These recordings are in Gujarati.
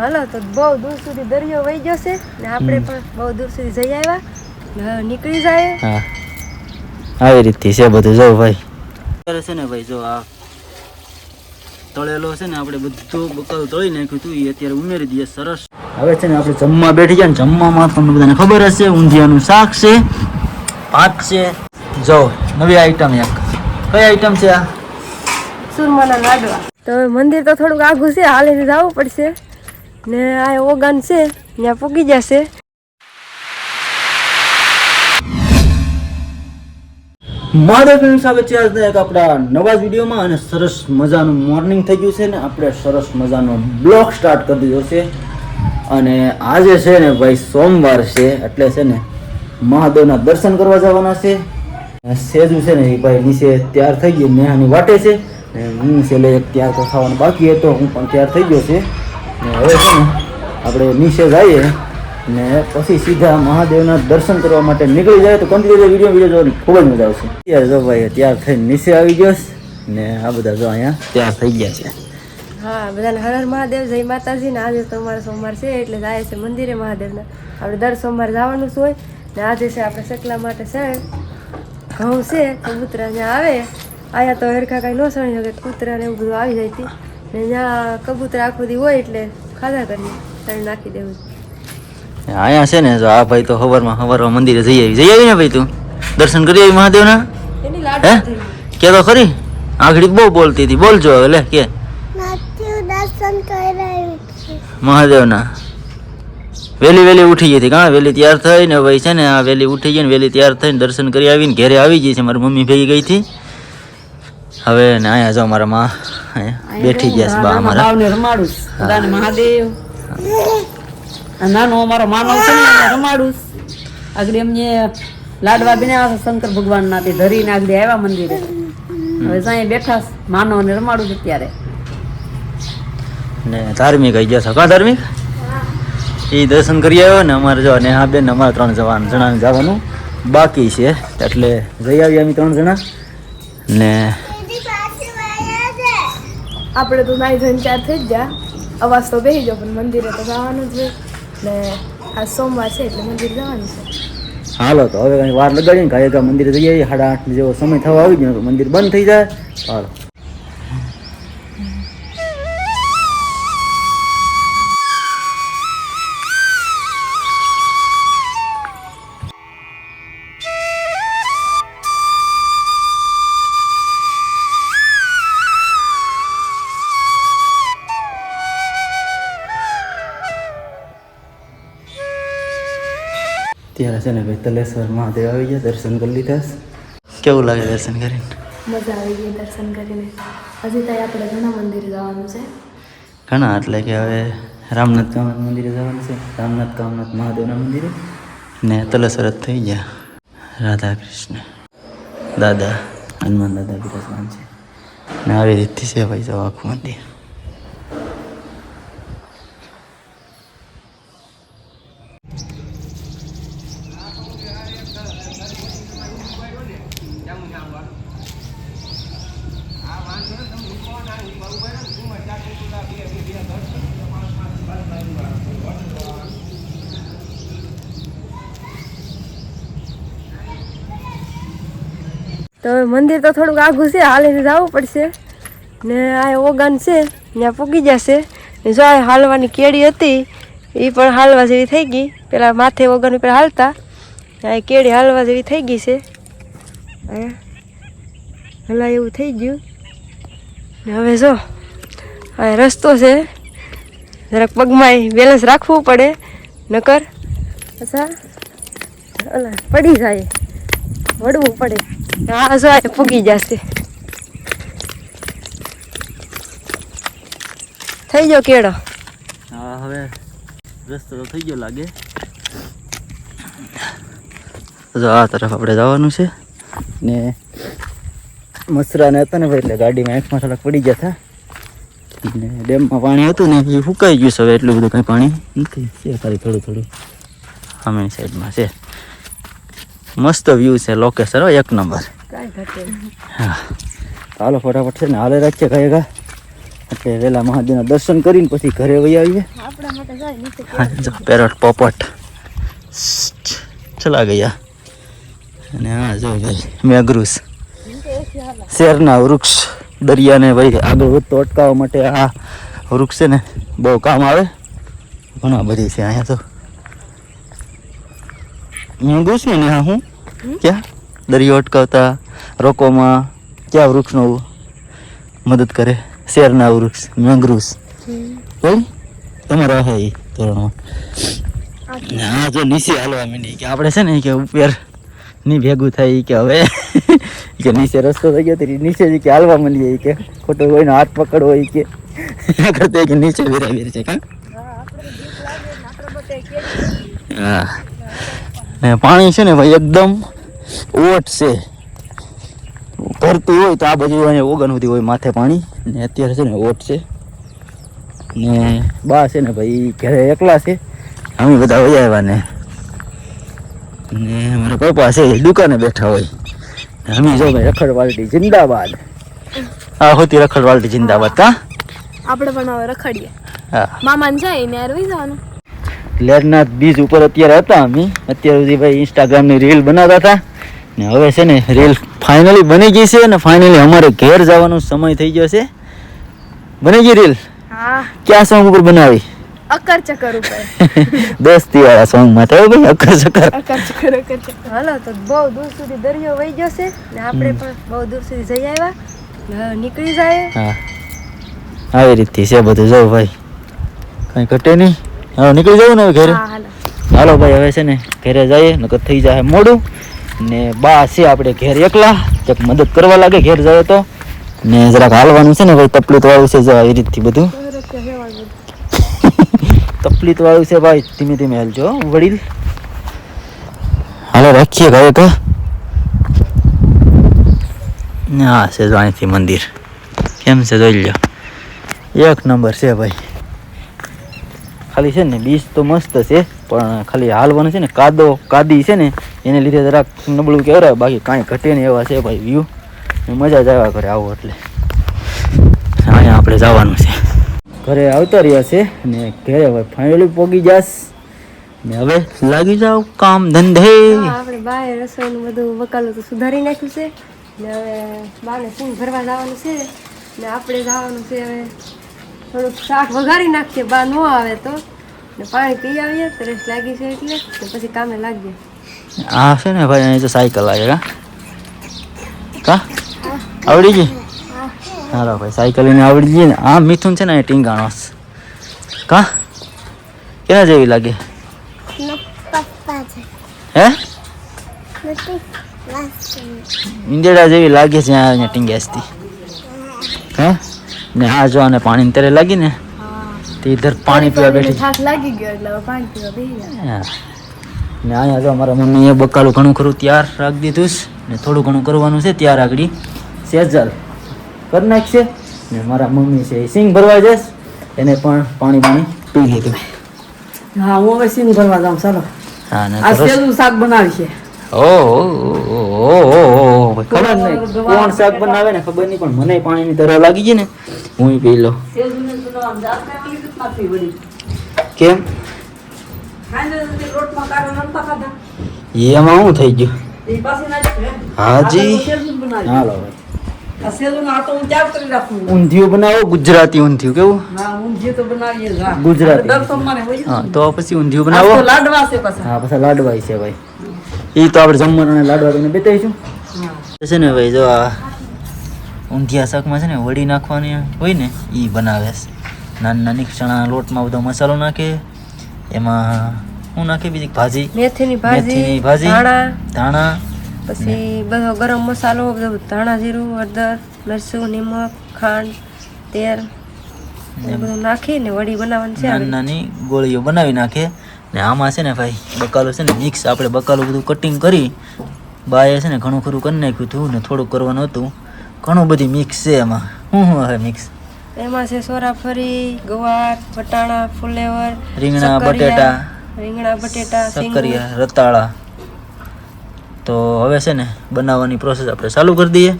હાલો તો બહુ દૂર સુધી દરિયો વહી જશે ને આપણે પણ બહુ દૂર સુધી જઈ આવ્યા. નીકળી જાય. હા. આવી રીતથી છે બધું જો ભાઈ. અત્યારે છે ને ભાઈ જો આ તળેલો છે ને આપણે બધું બકાલ તળી નાખ્યું હતું એ અત્યારે ઉમેરી દઈએ સરસ. હવે છે ને આપણે જમવા બેઠી ગયા ને જમવામાં તમને બધાને ખબર હશે ઊંધિયાનું શાક છે ભાત છે. જો નવી આઈટમ એક. કઈ આઈટમ છે આ? સુરમાના લાડવા. તો મંદિર તો થોડુંક આઘું છે હાલીને જવું પડશે. ને આ ઓગાન છે, ત્યાં પૂગી જશે. સાથે છે આજના આપણા નવા વિડીયોમાં અને સરસ મજાનું મોર્નિંગ થઈ ગયું છે ને આપણે સરસ મજાનો બ્લોગ સ્ટાર્ટ કરી દીધો છે. અને આજે છે ને ભાઈ સોમવાર છે, એટલે છે ને મહાદેવના દર્શન કરવા જવાના છે. સેજુ છે ને એ ભાઈ નીચે તૈયાર થઈ ગઈ નેહાની વાટે છે. ને હું છેલ્લે તૈયાર તો થવાનું બાકી હતો, હું પણ તૈયાર થઈ ગયો છે. ને હવે છે ને, આપણે નીચે જઈએ ને પછી સીધા મહાદેવના દર્શન કરવા માટે નીકળી જાય તો કન્ટિન્યુ વીડિયો વીડિયો જોવાની ખૂબ જ મજા આવશે. અત્યારે જો ભાઈ ત્યાર થઈને નીચે આવી ગયો ને આ બધા જો અહીંયા ત્યાં થઈ ગયા છે. હા, બધાને હર હર મહાદેવ, જય માતાજી ને આજે તો સોમવાર છે, એટલે જાય છે મંદિરે મહાદેવના. આપણે દર સોમવાર જવાનું હોય ને આજે છે આપણે શકલા માટે છે, ઘઉં છે, કબૂતરા ત્યાં આવે. આયા તો હરખા કાંઈ ન સણી શકે કૂતરા ને એવું બધું આવી જાય હતી ને જ્યાં કબૂતર આખો દી હોય એટલે ખાધા કરીએ. તળી નાખી દેવું. અહીંયા છે ને જો આ ભાઈ તો હવારમાં હવારમાં મંદિરે જઈ આવી. જઈ આવી ને ભાઈ તું? દર્શન કરી આવી મહાદેવના? એની હે? કે તો ખરી? આંગળી બહુ બોલતી હતી. બોલજો હવે લે કે. મહાદેવના. વેલી વેલી ઉઠી ગઈ હતી. કાં? વેલી તૈયાર થઈ ને ભાઈ છે ને આ વેલી ઉઠી ગઈ ને વેલી તૈયાર થઈને દર્શન કરી આવીને ઘેરે આવી ગઈ છે. મારી મમ્મી ભેગી ગઈ હતી. હવે ને અહીંયા જો મારા માં અહીંયા બેઠી ગયા છે બા અમારા. ભાવને રમાડું છું. મહાદેવ. નાનો અમારો માનવ છે ને રમાડું. આગળ એમને લાડવા બનાવ્યા શંકર શંકર ભગવાનના તે ધરીને આગળ આવ્યા મંદિરે. હવે સાંઈ બેઠા છે. માનવને રમાડું છું અત્યારે. ને ધાર્મિક આવી ગયા છે. કા ધાર્મિક? એ દર્શન કરી આવ્યો ને અમારે જો ને આ બેન અમારે ત્રણ જવાનું જણાને જવાનું બાકી છે. એટલે જઈ આવીએ અમે ત્રણ જણા. ને આપણે તો નાઈ ધોઈને ચાર થઈ જ ગયા. અવાજ તો બેસી જાવ પણ મંદિરે તો જવાનું જ ને આ સોમવાર છે એટલે મંદિર જવાનું છે. હાલો, તો હવે વાર લગાડીને ને કા મંદિરે જઈએ, સાડા આઠ જેવો સમય થવા આવી ગયો મંદિર બંધ થઈ જાય. હાલો. ત્યારે છે ને ભાઈ તલેશ્વર મહાદેવ આવી ગયા દર્શન કરી લીધા કેવું લાગે દર્શન કરીને મજા આવી ગઈ દર્શન કરીને હજી ત્યાં આપણે ઘણા મંદિર જવાનું છે ઘણા એટલે કે હવે રામનાથ કામનાથ મંદિરે જવાનું છે રામનાથ કામનાથ મહાદેવના મંદિરે ને તલેશ્વર જ થઈ ગયા રાધા કૃષ્ણ દાદા હનુમાન દાદા બિરાજમાન છે ને આવી રીતથી છે ભાઈ જવા આખું મંદિર તો મંદિર તો થોડુંક આઘું છે હાલીને જવું પડશે. ને આ ઓગાન છે, ત્યાં પૂગી જશે. જો આ હાલવાની કેળી હતી એ પણ હાલવા જેવી થઈ ગઈ. પેલા માથે ઓગાન ઉપર હાલતા. આ કેળી હાલવા જેવી થઈ ગઈ છે. હલા એવું થઈ ગયું. ને હવે જો, આ રસ્તો છે. જરાક પગમાં બેલેન્સ રાખવું પડે. નકર અચ્છા. પડી જાય. વળવું પડે. આ જો આ પૂગી જશે થઈ ગયો કેળો. હા, હવે રસ્તો થઈ ગયો લાગે. જો આ તરફ આપણે જવાનું છે. ને મસરાને હતા ને એટલે ગાડીમાં આંખમાં થોડાક પડી ગયા હતા. ને પાણી હતું ને, એ ગયું છે હવે, એટલું બધું કઈ પાણી નથી. થોડું થોડું. સામેની સાઈડમાં છે. મસ્ત વ્યૂ છે લોકેશન એક નંબર. હા. હાલો ફટાફટ છે ને હાલે રાખીએ કઈ કા એટલે વહેલા મહાદેવના દર્શન કરીને પછી ઘરે વહી આવીએ. પેરોટ પોપટ. ચલા ગયા. અને હા જો ભાઈ મેઘરૂસ. શેરના વૃક્ષ દરિયાને ભાઈ આગળ વધતો અટકાવવા માટે આ વૃક્ષ છે ને બહુ કામ આવે. ઘણા બધી છે અહીંયા તો. મેઘરૂસ ને હા હું? ક્યાં? દરિયો અટકાવતા રોકોમાં ક્યાં વૃક્ષનો મદદ કરે? શેરના વૃક્ષ? મેંગ્રુસ કોઈ તમારા હે ઈ ધોરણમાં. ને આ જો નીચે હાલવા માંડી કે આપણે છે ને કે ઉપરની ભેગું થાય ઈ કે હવે. ઈ કે નીચે રસ્તો થઈ ગયો તો ઈ નીચે ઈ કે હાલવા માંડીએ ઈ કે. ખોટો કોઈનો હાથ પકડવો ઈ કે. એના કરતા ઈ કે નીચે વેરા વેર છે કાં? હા. ને પાણી છે ને ભાઈ એકદમ ઓટ છે. ભરતું હોય તો આ બાજુ અહીંયા ઓગન સુધી હોય માથે પાણી. ને અત્યારે છે ને ઓટ છે. ને બા છે ને ભાઈ ઘરે એકલા છે. અમે બધા વહી આવ્યા ને. ને મારા પપ્પા છે દુકાને બેઠા હોય. અમે જો ભાઈ રખડવાલટી જિંદાબાદ. હા હોતી રખડવાલટી જિંદાબાદ કા આપણે પણ હવે રખડીએ. હા. મામાને જાય ને યાર વહી જવાનું. લેરનાથ બીચ ઉપર અત્યારે હતા અમે. અત્યાર સુધી ભાઈ ઇન્સ્ટાગ્રામની રીલ બનાવતા હતા. ને હવે છે ને રીલ ફાઇનલી બની ગઈ છે અને ફાઇનલી અમારે ઘેર જવાનો સમય થઈ ગયો છે. બની ગઈ રીલ હા. ક્યાં સોંગ ઉપર બનાવી? અકર ચકર ઉપર. દોસ્તી વાળા સોંગમાં થયો ભાઈ અકર ચકર. અકર ચકર અકર ચકર. હાલો તો બહુ દૂર સુધી દરિયો વહી ગયો છે ને આપણે પણ બહુ દૂર સુધી જઈ આવ્યા. નીકળી જાય. હા. આવી રીતથી છે બધું. જો ભાઈ કઈ ઘટે નહીં. હવે નીકળી જવું ને હવે ઘરે. હા હાલો. ભાઈ હવે છે ને ઘરે જઈએ નકર થઈ જાય મોડું. ને બા છે આપણે ઘેર એકલા કંઈક મદદ કરવા લાગે ઘેર જાય તો. ને જરાક હાલવાનું છે ને ભાઈ તકલીફ વાળું છે જો આવી રીતથી બધું. તકલીફ વાળું છે ભાઈ ધીમે ધીમે હાલજો વડીલ. હાલો રાખીએ ભાઈ તો હા છે જો અહીંથી મંદિર. કેમ છે જોઈ લો એક નંબર છે ભાઈ. ખાલી છે ને બીજ તો મસ્ત છે, પણ ખાલી હાલવાનું છે ને કાદો, કાદી છે ને, એને લીધે જરાક નબળું કહેવાય, બાકી કાંઈ ઘટે ને એવા છે ભાઈ વ્યૂ મજા જ આવ્યા કરે આવું એટલે. અહીંયા આપણે જવાનું છે. ઘરે આવતા રહ્યા છે ને ઘરે હવે ફાઇનલી પોગી જાસ ને હવે લાગી જાવ કામ ધંધે. આપણે બાય રસોઈનું બધું વકાલો તો સુધારી નાખ્યું છે. ને હવે બાને સિંગ ભરવા જવાનું છે. ને આપણે જવાનું છે હવે થોડુંક શાક વઘારી નાખીએ બા ન આવે તો. ને પાણી પી આવીએ તરસ લાગી છે એટલે તો પછી કામે લાગીએ. આ છે ને ભાઈ અહીં તો સાયકલ આવે કા? કા? આવડી ગઈ? હાલો ભાઈ સાયકલ એને આવડી ગઈ ને. આ મિથુન છે ને એ ટીંગાણો કા? કેના જેવી લાગે. હે? ઈંદેડા જેવી લાગે છે આ અહીંયા ટીંગ્યાસથી હે? ને આ જો આને પાણી તરે લાગી ને તે ઇધર પાણી પીવા બેઠી થાક લાગી ગયો એટલે હવે પાણી પીવા બેહી ગયા. ને અહીંયા જો અમારા મમ્મીએ બકાલું ઘણું ખરું તૈયાર રાખી દીધું છે. ને થોડું ઘણું કરવાનું છે ત્યાર આગળ. સેજલ કરી નાખશે. ને મારા મમ્મી છે એ સિંગ ભરવા જશે. એને પણ પાણી પાણી પી લીધું. હા હું હવે સિંગ ભરવા જાઉં ચાલો. હા ને આ સેલું શાક બનાવી છે ઓ ઓ ઓ ઓહો, ભાઈ ખબર નહીં કોણ શાક બનાવે ને ખબર નહીં પણ મને પાણીની તરફ લાગી ગઈ ને હું પી લો. કેમ. એમાં શું થઈ ગયું. હાજી. હાલો. ઊંધિયું બનાવો ગુજરાતી ઊંધિયું કેવું. ગુજરાતી. તો પછી ઊંધિયું બનાવો લાડવા છે. હા પછી લાડવાય છે ભાઈ એ તો આપણે જમવાનું લાડવા તમને બતાવીશું. છે ને ભાઈ જો આ ઊંધિયા શાકમાં છે ને વડી નાખવાની હોય ને એ બનાવે છે. નાની નાની ચણા લોટમાં બધો મસાલો નાખે એમાં શું નાખે બીજી ભાજી? મેથીની ભાજી મેથીની ભાજી ધાણા પછી બધો ગરમ મસાલો બધો ધાણા જીરું હળદર મરચું નિમક ખાંડ તેલ બધું નાખીને વડી બનાવવાની છે નાની નાની ગોળીઓ બનાવી નાખે. ને આમાં છે ને ભાઈ બકાલું છે ને મિક્સ આપણે બકાલું બધું કટિંગ કરી બાએ છે ને ઘણું ખરું કરી નાખ્યું હતું ને થોડુંક કરવાનું હતું. ઘણું બધી મિક્સ છે એમાં. શું શું હવે મિક્સ એમાં છે સોરાફરી ગવાર વટાણા ફુલેવર રીંગણા બટેટા રીંગણા બટેટા સક્કરિયા રતાળા. તો હવે છે ને બનાવવાની પ્રોસેસ આપણે ચાલુ કરી દઈએ.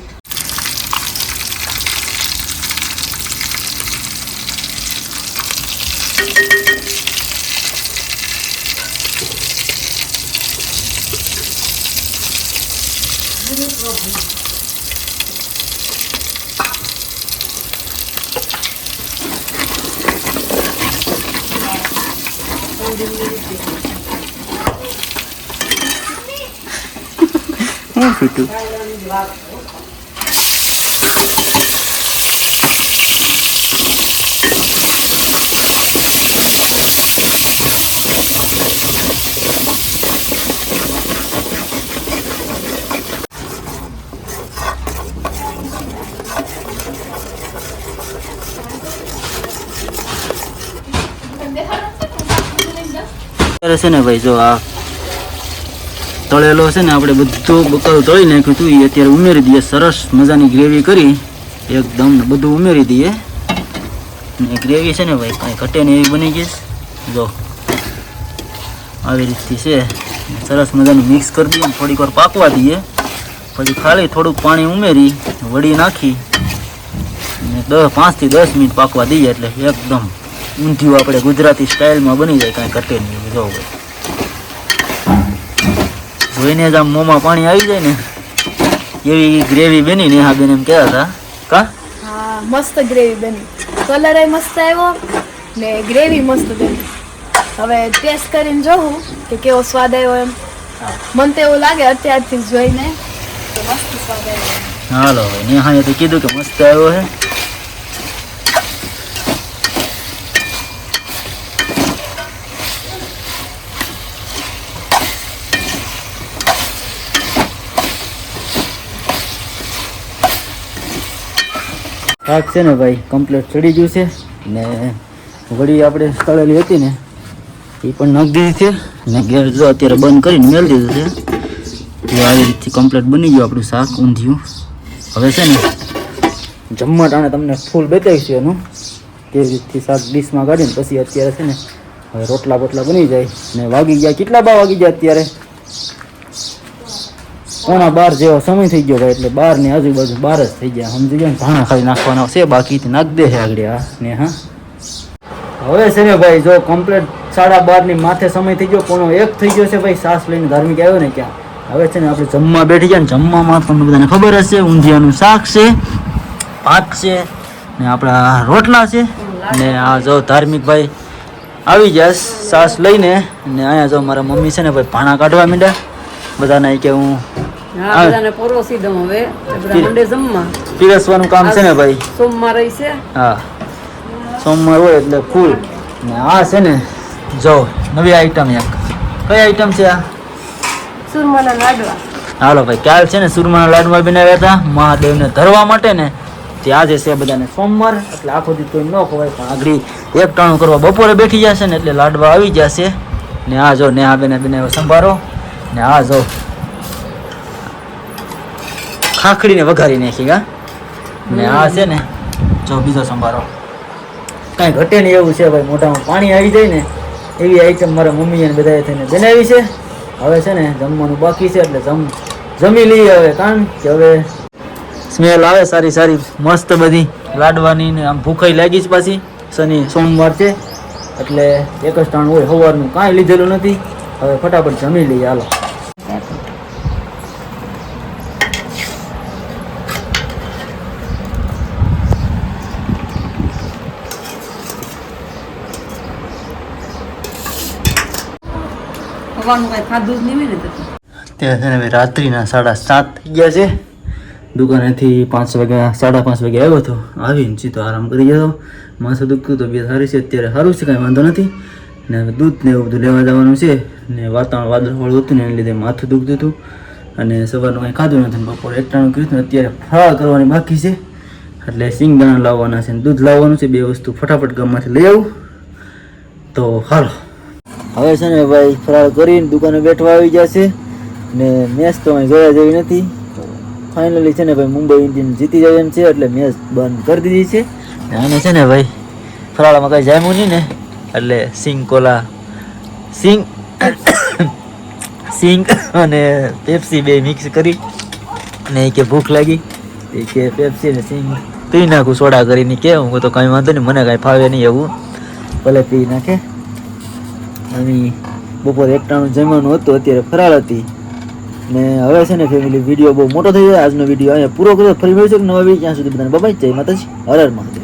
શું થયું અત્યારે છે ને ભાઈ જો આ તળેલો છે ને આપણે બધું બકાલું તળી નાખ્યું હતું એ અત્યારે ઉમેરી દઈએ, સરસ મજાની ગ્રેવી કરી. એકદમ બધું ઉમેરી દઈએ. ને ગ્રેવી છે ને ભાઈ, કાંઈ ઘટે ને એવી બની ગઈ જો, આવી રીતથી છે. સરસ મજાની મિક્સ કરી દઈએ થોડીક વાર પાકવા દઈએ. પછી ખાલી થોડુંક પાણી ઉમેરી વળી નાખી. ને દસ, પાંચથી દસ મિનિટ પાકવા દઈએ એટલે એકદમ ઊંધિયું આપણે ગુજરાતી સ્ટાઇલમાં બની જાય, કાંઈ ઘટે નહીં. જો ભાઈ. જોઈને જ આમ મોંમાં પાણી આવી જાય ને એવી ગ્રેવી બની ને હા બેન એમ કહેતા હતા. કા? હા મસ્ત ગ્રેવી બની. કલર એ મસ્ત આવ્યો ને ગ્રેવી મસ્ત બની. હવે ટેસ્ટ કરીને જોઉં કે કેવો સ્વાદ આવ્યો એમ. મને તો એવું લાગે અત્યારથી જોઈને હાલો નેહાએ તો કીધું કે મસ્ત આવ્યો છે શાક છે ને ભાઈ કમ્પ્લીટ ચડી ગયું છે. ને વડી આપણે તળેલી હતી ને, એ પણ નાખી દીધી છે. ને ગેસ જો અત્યારે બંધ કરીને મેળ દીધું છે. એ આવી રીતથી કમ્પ્લીટ બની ગયું આપણું શાક ઊંધિયું. હવે છે ને, જમવા ટાણે તમને ફૂલ બતાવીશું એનું. કેવી રીતથી શાક ડીશમાં કાઢીને પછી અત્યારે છે ને, હવે રોટલા બોટલા બની જાય. ને વાગી ગયા, કેટલા બા વાગી ગયા અત્યારે? પોણા બાર જેવો સમય થઈ ગયો ભાઈ એટલે બારની આજુબાજુ બાર જ થઈ ગયા. સમજી ગયા ભાણા ખાલી નાખવાના છે, બાકી નાખ દે આગળ ને હા? હવે છે ને ભાઈ, જો કમ્પ્લેટ સાડા બારની માથે સમય થઈ ગયો, પોણો એક થઈ ગયો છે ભાઈ, સાસ લઈને ધાર્મિક આવ્યો ને ક્યાં? હવે છે ને આપણે જમવા બેઠી ગયા ને, જમવામાં તમને બધાને ખબર હશે, ઊંધિયાનું શાક છે, ભાત છે, ને આપણા રોટલા છે, ને આ જો ધાર્મિક ભાઈ આવી ગયા સાસ લઈને, ને અહીંયા જો મારા મમ્મી છે ને ભાઈ, ભાણા કાઢવા માંડ્યા. બધાને કે હું હા બધાને પરોસી દઉં હવે. એ બધા મંડે જમવા. પીરસવાનું કામ છે ને ભાઈ? સોમવાર છે. હા. સોમવાર હોય એટલે ફૂલ. ને આ છે ને જો નવી આઈટમ એક. કઈ આઈટમ છે આ? સુરમાના લાડવા. હાલો ભાઈ કાલ છે ને સુરમાના લાડવા બનાવ્યા હતા. મહાદેવને ધરવા માટે ને ત્યાં આજે છે બધાને સોમવાર. એટલે આખો દી કોઈ ન ખવાય પણ આગળ એક ટાણું કરવા બપોરે બેઠી જશે ને એટલે લાડવા આવી જશે. ને આ જો નેહા બેને બનાવ્યો સંભારો. ને આ જો ખાખડીને વઘારી નાખી ગા ને આ છે ને જો બીજો સંભારો. કાંઈ ઘટે નહીં એવું છે ભાઈ મોઢામાં પાણી આવી જાય ને એવી આઈટમ મારા મમ્મી અને બધાએ થઈને બનાવી છે. હવે છે ને જમવાનું બાકી છે એટલે જમ જમી લઈએ હવે કારણ કે હવે સ્મેલ આવે સારી સારી મસ્ત બધી. લાડવાની ને આમ ભૂખાઈ લાગી જ પાછી શનિ સોમવાર છે. એટલે એક જ ત્રણ હોય સવારનું કાંઈ લીધેલું નથી. હવે ફટાફટ જમી લઈએ હાલો. હવાનું કઈ ખાધું જ નહીં હોય ને ત્યાં છે ને ભાઈ રાત્રિના સાડા સાત થઈ ગયા છે. દુકાનેથી પાંચ વાગ્યા સાડા પાંચ વાગે આવ્યો હતો આવીને સીધો આરામ કરી ગયો માથું દુખતું તો બે સારી છે, અત્યારે સારું છે, કાંઈ વાંધો નથી. ને હવે દૂધ ને એવું બધું લેવા જવાનું છે. ને વાતાવરણ વાદળવાળું હતું ને એને લીધે માથું દુખતું હતું. અને સવારનું કાંઈ ખાધું નથી બપોરે એકટાણું કર્યું હતું અત્યારે ફળ કરવાની બાકી છે. એટલે સિંગદાણા લાવવાના છે ને દૂધ લાવવાનું છે, બે વસ્તુ ફટાફટ ગામમાંથી લઈ આવું. તો હાલો. હવે છે ને ભાઈ ફરાળ કરીને દુકાને બેઠવા આવી જશે. ને મેચ તો અહીં જોયા જેવી નથી. ફાઇનલી છે ને ભાઈ મુંબઈ ઇન્ડિયન જીતી જાય એમ છે, એટલે મેચ બંધ કરી દીધી છે. ને આને છે ને ભાઈ ફરાળામાં કાંઈ જામ્યું નહીં ને. એટલે સિંગ કોલા, સિંગ સિંગ અને પેપ્સી બે મિક્સ કરી. અને એ કે ભૂખ લાગી. એ કે પેપ્સી ને સિંગ પી નાખું સોડા કરીને કે હું તો કાંઈ વાંધો નહીં, મને કાંઈ ફાવે નહીં એવું. ભલે પી નાખે. અને બપોરે એકટાણું જમવાનું હતું, અત્યારે ફરાળ હતી. ને હવે છે ને ફેમિલી વીડિયો બહુ મોટો થઈ જાય આજનો વીડિયો અહીંયા પૂરો કર્યો. ફરી મળીશું નવા વીડિયો ત્યાં સુધી બધાને બબાઈ જય માતાજી. હર હર મહાદેવ.